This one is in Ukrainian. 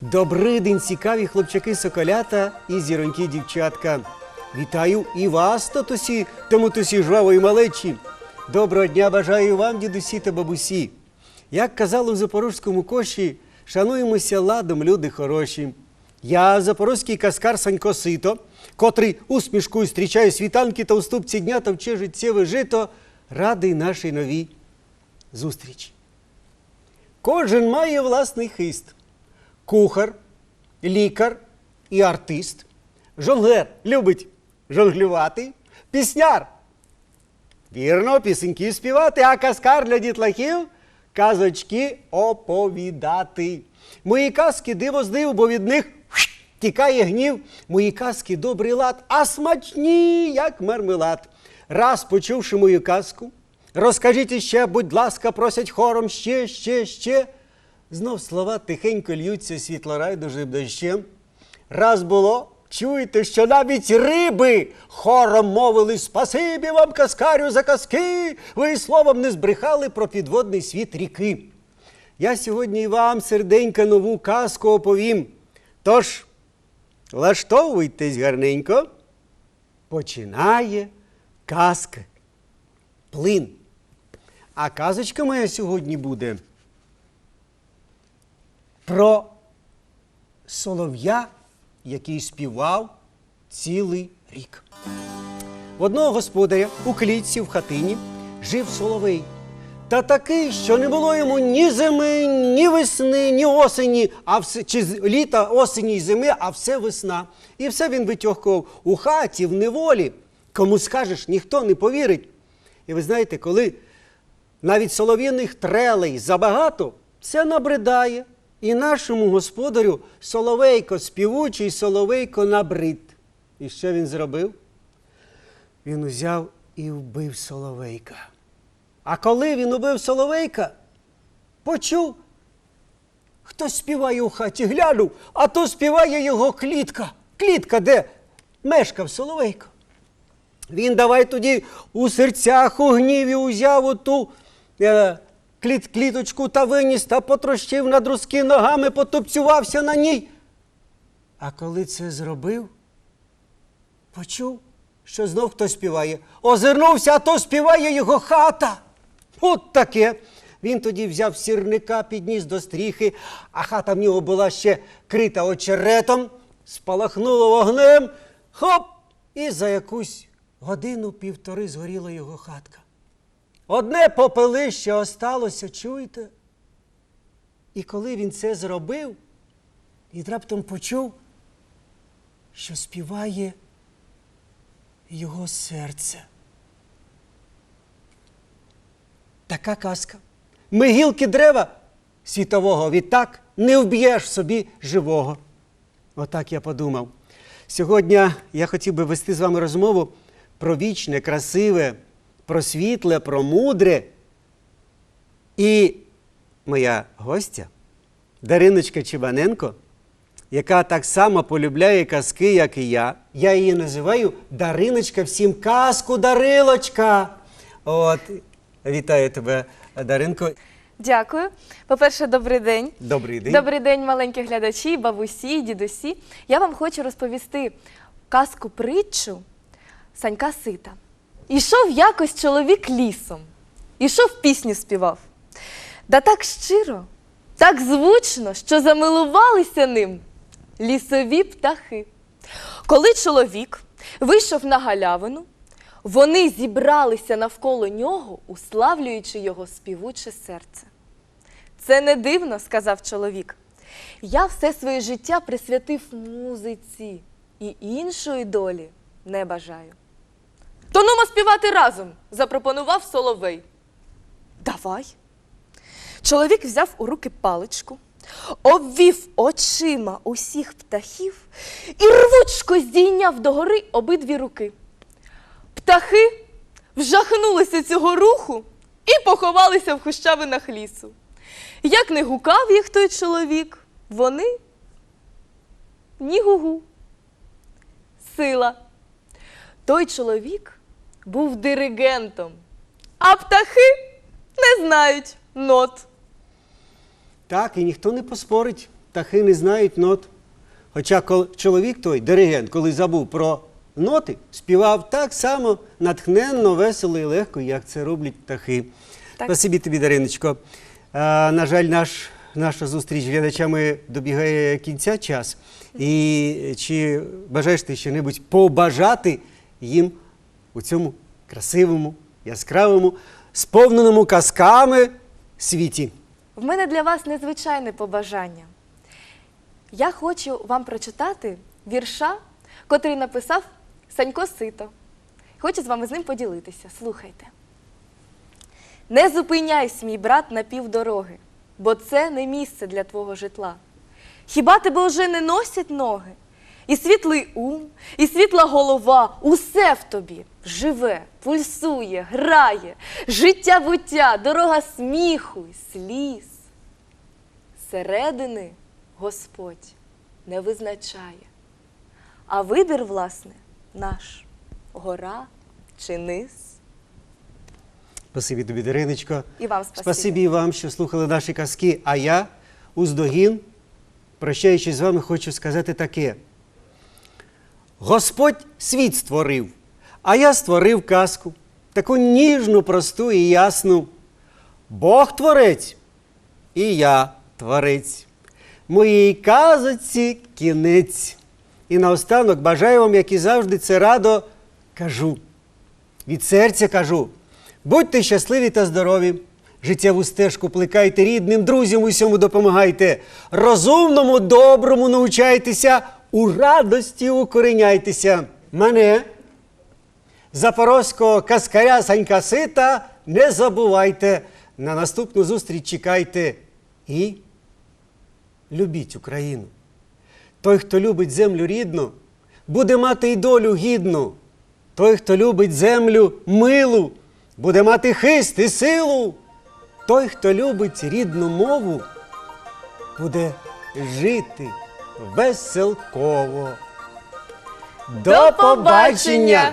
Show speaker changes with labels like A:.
A: Добрий день, цікаві хлопчаки соколята і зіроньки дівчатка. Вітаю і вас, татусі, та мотусі жвавої малечі. Доброго дня бажаю вам, дідусі та бабусі. Як казали в запорозькому коші, шануємося ладом, люди хороші. Я запорозький каскар Санько Сито, котрий усмішкою зустрічає світанки та уступці дня та вче життєве жито, радий нашій новій зустрічі. Кожен має власний хист кухар, лікар і артист. Жонглер любить жонглювати, пісняр. Вірно, пісеньки співати, а каскар для дітлахів казочки оповідати. Мої казки диво з див, бо від них тікає гнів. Мої казки добрий лад, а смачні, як мармелад. Раз почувши мою казку, розкажіть іще, будь ласка, просять хором ще, ще, ще. Знов слова тихенько льються світлорайдужним дощем. Раз було, чуєте, що навіть риби хором мовили спасибі вам, каскарю, за казки. Ви словом не збрехали про підводний світ ріки. Я сьогодні вам серденька нову казку оповім. Тож, влаштовуйтесь гарненько. Починає казка. Плин. А казочка моя сьогодні буде про солов'я, який співав цілий рік. В одного господаря у клітці в хатині жив соловей. Та такий, що не було йому ні зими, ні весни, ні осені, а все, чи літа, осені й зими, а все весна. І все він витьохкував у хаті, в неволі. Кому скажеш, ніхто не повірить. І ви знаєте, коли навіть солов'їних трелей забагато, це набридає. І нашому господарю соловейко співучий, соловейко набрид. І що він зробив? Він узяв і вбив соловейка. А коли він убив соловейка, почув, хтось співає у хаті, глянув, а то співає його клітка. Клітка, де мешкав соловейко. Він давай тоді у серцях у гніві узяв оту е, кліт, кліточку та виніс та потрощив на друзки ногами, потупцювався на ній. А коли це зробив, почув, що знов хтось співає. Озирнувся, а то співає його хата. От таке. Він тоді взяв сірника, підніс до стріхи, а хата в нього була ще крита очеретом, спалахнуло вогнем, хоп! І за якусь годину-півтори згоріла його хатка. Одне попелище осталося, чуєте? І коли він це зробив, він раптом почув, що співає його серце. Така казка. Ми гілки дерева світового відтак не вб'єш собі живого. Отак я подумав. Сьогодні я хотів би вести з вами розмову про вічне, красиве, про світле, про мудре. І моя гостя Дариночка Чебаненко, яка так само полюбляє казки, як і я. Я її називаю Дариночка всім казку, Дарилочка. От, вітаю тебе, Даринко.
B: Дякую. По-перше, добрий день.
A: Добрий день.
B: Добрий день, маленькі глядачі, бабусі, дідусі. Я вам хочу розповісти казку притчу Санька Сита. Ішов якось чоловік лісом, ішов пісню співав. Да так щиро, так звучно, що замилувалися ним лісові птахи. Коли чоловік вийшов на галявину, вони зібралися навколо нього, уславлюючи його співуче серце. Це не дивно, сказав чоловік. Я все своє життя присвятив музиці і іншої долі не бажаю. То співати разом, запропонував Соловей. Давай. Чоловік взяв у руки паличку, обвів очима усіх птахів і рвучко здійняв догори обидві руки. Птахи вжахнулися цього руху і поховалися в хущавинах лісу. Як не гукав їх той чоловік, вони ні гугу. Сила. Той чоловік був диригентом, а птахи не знають нот.
A: Так, і ніхто не поспорить. птахи не знають нот. Хоча чоловік той, диригент, коли забув про ноти, співав так само натхненно, весело і легко, як це роблять птахи.
B: Так.
A: Спасибі тобі, Дариночко. А, на жаль, наш, наша зустріч з глядачами добігає кінця час. І чи бажаєш ти що-небудь побажати їм у цьому красивому, яскравому, сповненому казками світі?
B: В мене для вас незвичайне побажання. Я хочу вам прочитати вірша, котрий написав Санько Сито. Хочу з вами з ним поділитися. Слухайте. Не зупиняйся, мій брат, на півдороги, бо це не місце для твого житла. Хіба тебе вже не носять ноги? І світлий ум, і світла голова, усе в тобі живе, пульсує, грає, життя буття, дорога сміху, й сліз. Середини Господь не визначає, а вибір, власне, наш гора чи низ.
A: Спасибі тобі, Дариночко.
B: І вам спасибі.
A: Спасибі вам, що слухали наші казки. А я, Уздогін, прощаючись з вами, хочу сказати таке. Господь світ створив, а я створив казку, таку ніжну, просту і ясну. Бог творець, і я творець. Моїй казоці кінець. І наостанок бажаю вам, як і завжди, це радо кажу. Від серця кажу. Будьте щасливі та здорові. Життєву стежку плекайте рідним, друзям усьому допомагайте. Розумному, доброму научайтеся, у радості укореняйтеся. Мене, запорозького каскаря Санька Сита, не забувайте. На наступну зустріч чекайте і любіть Україну. Той, хто любить землю рідну, буде мати й долю гідну. Той, хто любить землю милу, буде мати хист і силу. Той, хто любить рідну мову, буде жити веселково.
B: До побачення!